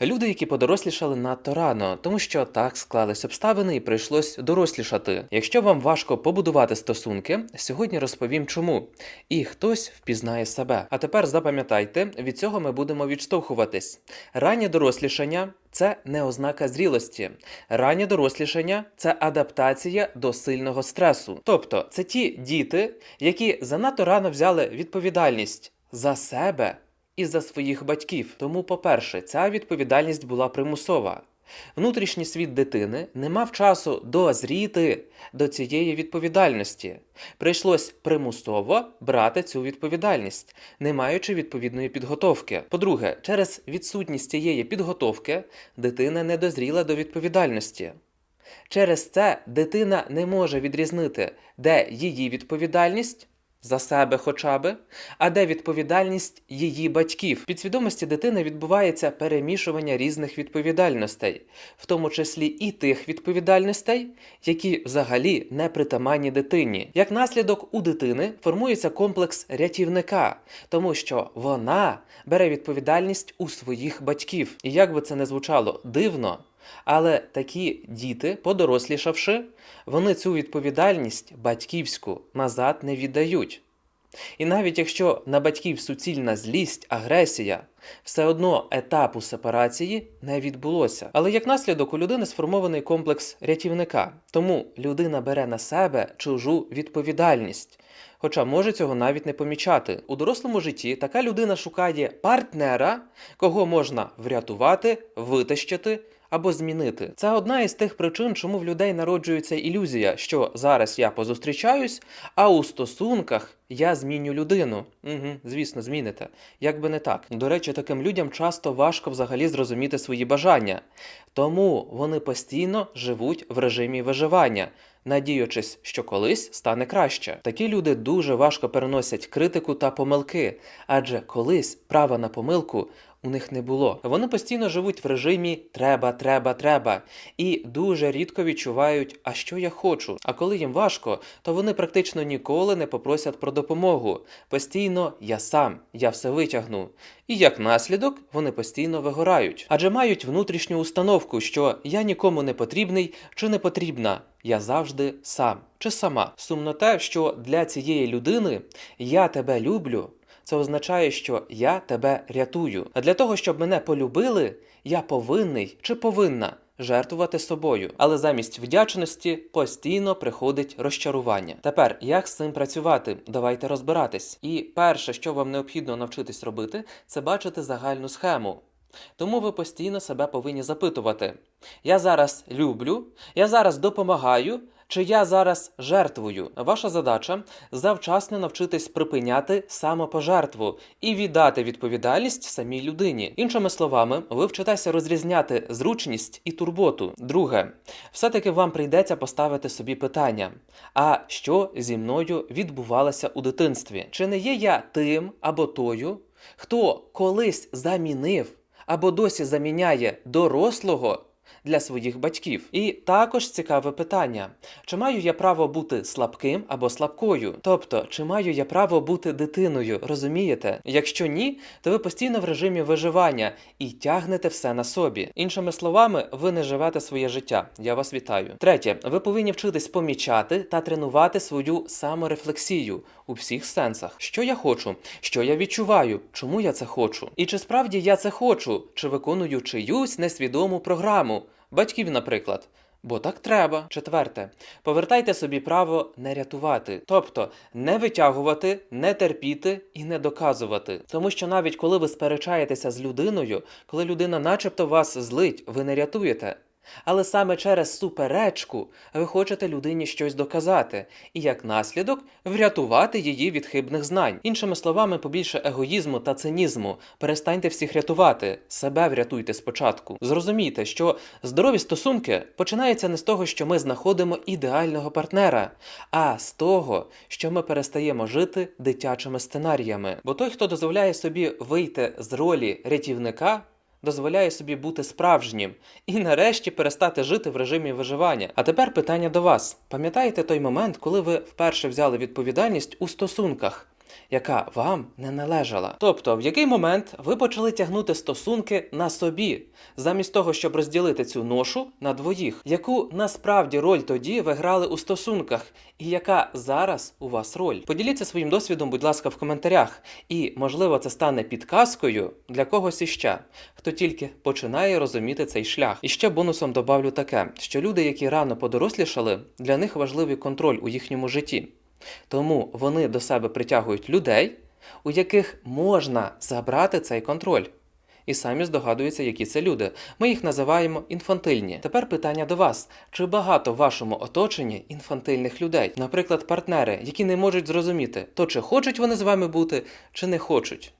Люди, які подорослішали надто рано, тому що так склались обставини і прийшлось дорослішати. Якщо вам важко побудувати стосунки, сьогодні розповім чому. І хтось впізнає себе. А тепер запам'ятайте, від цього ми будемо відштовхуватись. Раннє дорослішання це не ознака зрілості. Раннє дорослішання це адаптація до сильного стресу. Тобто, це ті діти, які занадто рано взяли відповідальність за себе і за своїх батьків. Тому, по-перше, ця відповідальність була примусова. Внутрішній світ дитини не мав часу дозріти до цієї відповідальності. Прийшлось примусово брати цю відповідальність, не маючи відповідної підготовки. По-друге, через відсутність цієї підготовки дитина не дозріла до відповідальності. Через це дитина не може відрізнити, де її відповідальність за себе хоча би, а де відповідальність її батьків. В підсвідомості дитини відбувається перемішування різних відповідальностей, в тому числі і тих відповідальностей, які взагалі не притаманні дитині. Як наслідок у дитини формується комплекс рятівника, тому що вона бере відповідальність у своїх батьків. І як би це не звучало дивно. Але такі діти, подорослішавши, вони цю відповідальність батьківську назад не віддають. І навіть якщо на батьків суцільна злість, агресія, все одно етапу сепарації не відбулося. Але як наслідок у людини сформований комплекс рятівника, тому людина бере на себе чужу відповідальність. Хоча може цього навіть не помічати. У дорослому житті така людина шукає партнера, кого можна врятувати, витащити або змінити. Це одна із тих причин, чому в людей народжується ілюзія, що зараз я позустрічаюсь, а у стосунках я зміню людину. Угу, звісно, зміните. Як би не так. До речі, таким людям часто важко взагалі зрозуміти свої бажання, тому вони постійно живуть в режимі виживання. Надіючись, що колись стане краще. Такі люди дуже важко переносять критику та помилки, адже колись права на помилку у них не було. Вони постійно живуть в режимі треба, треба, треба і дуже рідко відчувають, а що я хочу. А коли їм важко, то вони практично ніколи не попросять про допомогу. Постійно я сам, я все витягну. І як наслідок вони постійно вигорають, адже мають внутрішню установку, що я нікому не потрібний чи не потрібна. Я завжди сам чи сама. Сумно те, що для цієї людини я тебе люблю. Це означає, що я тебе рятую. А для того, щоб мене полюбили, я повинний чи повинна жертвувати собою. Але замість вдячності постійно приходить розчарування. Тепер як з цим працювати? Давайте розбиратись. І перше, що вам необхідно навчитись робити, це бачити загальну схему. Тому ви постійно себе повинні запитувати: я зараз люблю, я зараз допомагаю, чи я зараз жертвую? Ваша задача завчасно навчитись припиняти самопожертву і віддати відповідальність самій людині. Іншими словами, ви вчитеся розрізняти зручність і турботу. Друге, все-таки вам прийдеться поставити собі питання: а що зі мною відбувалося у дитинстві? Чи не є я тим або тою, хто колись замінив або досі заміняє дорослого? Для своїх батьків. І також цікаве питання: чи маю я право бути слабким або слабкою? Тобто, чи маю я право бути дитиною, розумієте? Якщо ні, то ви постійно в режимі виживання і тягнете все на собі. Іншими словами, ви не живете своє життя. Я вас вітаю. Третє, ви повинні вчитись помічати та тренувати свою саморефлексію у всіх сенсах. Що я хочу, що я відчуваю, чому я це хочу, і чи справді я це хочу, чи виконую чиюсь несвідому програму батьків, наприклад. Бо так треба. Четверте, повертайте собі право не рятувати, тобто не витягувати, не терпіти і не доказувати. Тому що навіть коли ви сперечаєтеся з людиною, коли людина, начебто, вас злить, ви не рятуєте. Але саме через суперечку ви хочете людині щось доказати, і як наслідок врятувати її від хибних знань. Іншими словами, побільше егоїзму та цинізму. Перестаньте всіх рятувати, себе врятуйте спочатку. Зрозумійте, що здорові стосунки починаються не з того, що ми знаходимо ідеального партнера, а з того, що ми перестаємо жити дитячими сценаріями. Бо той, хто дозволяє собі вийти з ролі рятівника дозволяє собі бути справжнім і нарешті перестати жити в режимі виживання. А тепер питання до вас: пам'ятаєте той момент, коли ви вперше взяли відповідальність у стосунках? Яка вам не належала. Тобто, в який момент ви почали тягнути стосунки на собі, замість того, щоб розділити цю ношу на двоїх, яку насправді роль тоді ви грали у стосунках, і яка зараз у вас роль? Поділіться своїм досвідом, будь ласка, в коментарях, і можливо це стане підказкою для когось іще, хто тільки починає розуміти цей шлях. І ще бонусом добавлю таке, що люди, які рано подорослішали, для них важливий контроль у їхньому житті. Тому вони до себе притягують людей, у яких можна забрати цей контроль. І самі здогадуються, які це люди. Ми їх називаємо інфантильні. Тепер питання до вас: чи багато в вашому оточенні інфантильних людей, наприклад, партнери, які не можуть зрозуміти, то чи хочуть вони з вами бути, чи не хочуть.